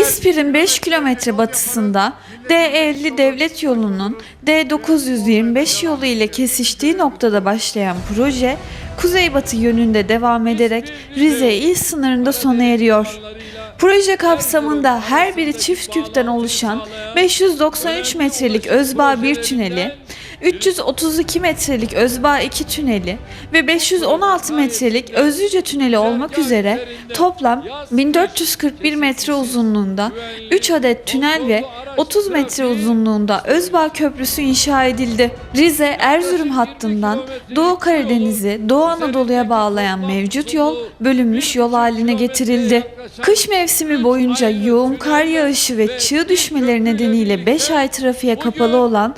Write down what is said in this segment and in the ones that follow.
İspir'in 5 kilometre batısında D50 devlet yolunun D925 yolu ile kesiştiği noktada başlayan proje, kuzeybatı yönünde devam ederek Rize il sınırında sona eriyor. Proje kapsamında her biri çift küpten oluşan 593 metrelik Özbağ 1 tüneli, 332 metrelik Özbağ 2 tüneli ve 516 metrelik Özlüce tüneli olmak üzere toplam 1441 metre uzunluğunda 3 adet tünel ve 30 metre uzunluğunda Özbağ Köprüsü inşa edildi. Rize Erzurum hattından Doğu Karadeniz'i Doğu Anadolu'ya bağlayan mevcut yol bölünmüş yol haline getirildi. Kış mevsimi boyunca yoğun kar yağışı ve çığ düşmeleri nedeniyle 5 ay trafiğe kapalı olan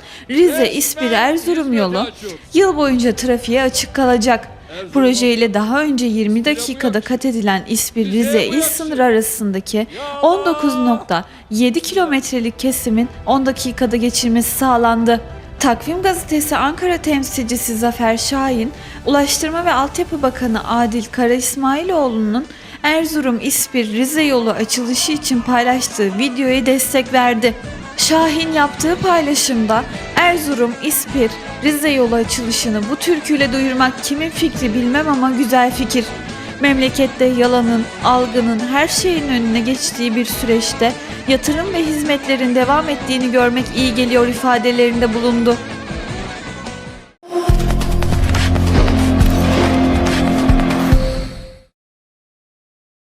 Rize-İspir Erzurum yolu yıl boyunca trafiğe açık kalacak. Proje ile daha önce 20 dakikada kat edilen İspir Rize il sınırı arasındaki 19.7 kilometrelik kesimin 10 dakikada geçilmesi sağlandı. Takvim Gazetesi Ankara temsilcisi Zafer Şahin, Ulaştırma ve Altyapı Bakanı Adil Kara İsmailoğlu'nun Erzurum İspir Rize yolu açılışı için paylaştığı videoya destek verdi. Şahin yaptığı paylaşımda Erzurum, İspir, Rize yolu açılışını bu türküyle duyurmak kimin fikri bilmem ama güzel fikir. Memlekette yalanın, algının her şeyin önüne geçtiği bir süreçte yatırım ve hizmetlerin devam ettiğini görmek iyi geliyor ifadelerinde bulundu.